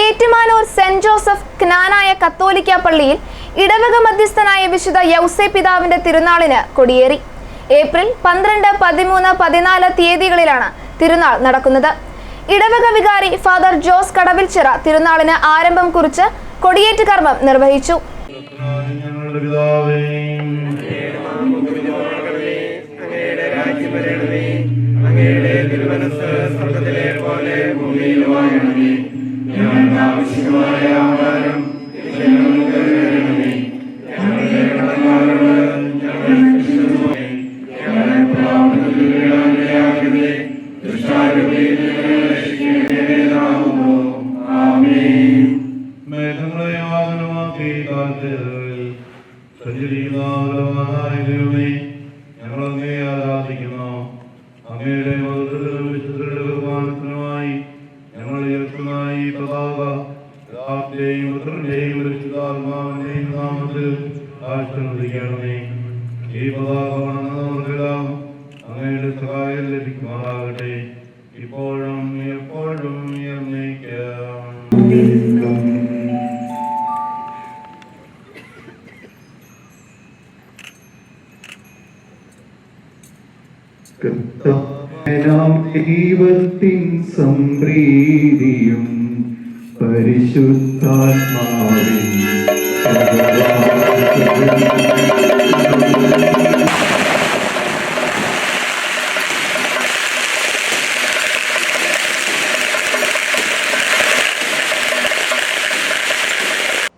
Ettumanoor saint Joseph Knanaya കത്തോലിക്ക പള്ളിയിൽ ഇടവക മധ്യസ്ഥനായ വിശുദ്ധ യൗസെ പിതാവിന്റെ തിരുനാളിന് കൊടിയേറി. ഏപ്രിൽ പന്ത്രണ്ട് പതിമൂന്ന് പതിനാല് തീയതികളിലാണ് തിരുനാൾ നടക്കുന്നത്. ഇടവക വികാരി ഫാദർ ജോസ് കടവിൽച്ചിറ തിരുനാളിന് ആരംഭം കുറിച്ച് കൊടിയേറ്റ് കർമ്മം നിർവഹിച്ചു. ഞങ്ങളുടെ പിതാവേ മേഘങ്ങളെ വാഹനമാക്കി കാലത്തേറിൽ സഞ്ചരിക്കുന്നവരമായ ദൈവമേ ഞങ്ങൾ അങ്ങേ ആരാധിക്കുന്നു ആശീർവദിക്കണമേ ഈ ഇപ്പോഴും എപ്പോഴും പരിശുദ്ധാത്മാവിൻ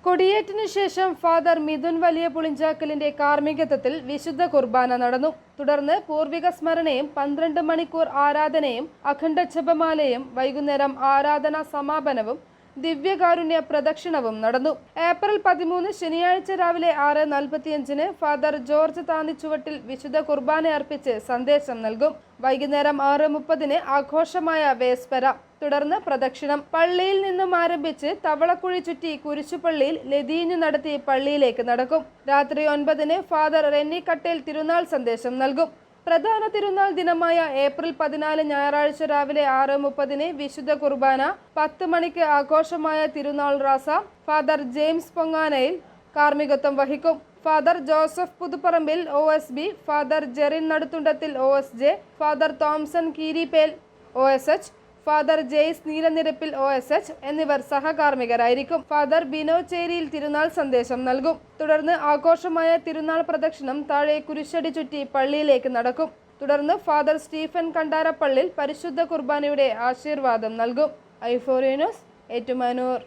കൊടിയേറ്റിനു ശേഷം ഫാദർ മിഥുൻ വലിയ പുളിഞ്ചാക്കലിന്റെ കാർമ്മികത്വത്തിൽ വിശുദ്ധ കുർബാന നടന്നു. തുടർന്ന് പൂർവിക സ്മരണയും പന്ത്രണ്ട് മണിക്കൂർ ആരാധനയും അഖണ്ഡ ജപമാലയും വൈകുന്നേരം ആരാധനാ സമാപനവും ദിവ്യകാരുണ്യ പ്രദക്ഷിണവും നടന്നു. ഏപ്രിൽ പതിമൂന്ന് ശനിയാഴ്ച രാവിലെ ആറ് നാൽപ്പത്തിയഞ്ചിന് ഫാദർ ജോർജ് താന്നിച്ചുവട്ടിൽ വിശുദ്ധ കുർബാന അർപ്പിച്ച് സന്ദേശം നൽകും. വൈകുന്നേരം ആറ് മുപ്പതിന് ആഘോഷമായ വേസ്പര തുടർന്ന് പ്രദക്ഷിണം. പള്ളിയിൽ നിന്നും ആരംഭിച്ച് തവളക്കുഴി ചുറ്റി കുരിശുപള്ളിയിൽ ലതീഞ്ഞു നടത്തി പള്ളിയിലേക്ക് നടക്കും. രാത്രി ഒൻപതിന് ഫാദർ റെന്നി കട്ടേൽ തിരുനാൾ സന്ദേശം നൽകും. പ്രധാന തിരുനാൾ ദിനമായ ഏപ്രിൽ പതിനാല് ഞായറാഴ്ച രാവിലെ ആറ് മുപ്പതിന് വിശുദ്ധ കുർബാന പത്ത് മണിക്ക് ആഘോഷമായ തിരുനാൾ റാസ ഫാദർ ജെയിംസ് പൊങ്ങാനയിൽ കാർമ്മികത്വം വഹിക്കും. Father Joseph Puthuparambil O S B father Jerin Naduthundathil O S J father Thomson Keeripel O S H father Jaise Neelanirappil O S H എന്നിവർ സഹകാർമ്മികരായിരിക്കും. ഫാദർ ബിനോ ചേരിയിൽ തിരുനാൾ സന്ദേശം നൽകും. തുടർന്ന് ആഘോഷമായ തിരുനാൾ പ്രദക്ഷിണം താഴെ കുരിശടി ചുറ്റി പള്ളിയിലേക്ക് നടക്കും. തുടർന്ന് ഫാദർ സ്റ്റീഫൻ കണ്ടാരപ്പള്ളിൽ പരിശുദ്ധ കുർബാനയുടെ ആശീർവാദം നൽകും. ഐഫോറിയനോസ് ഏറ്റുമാനൂർ.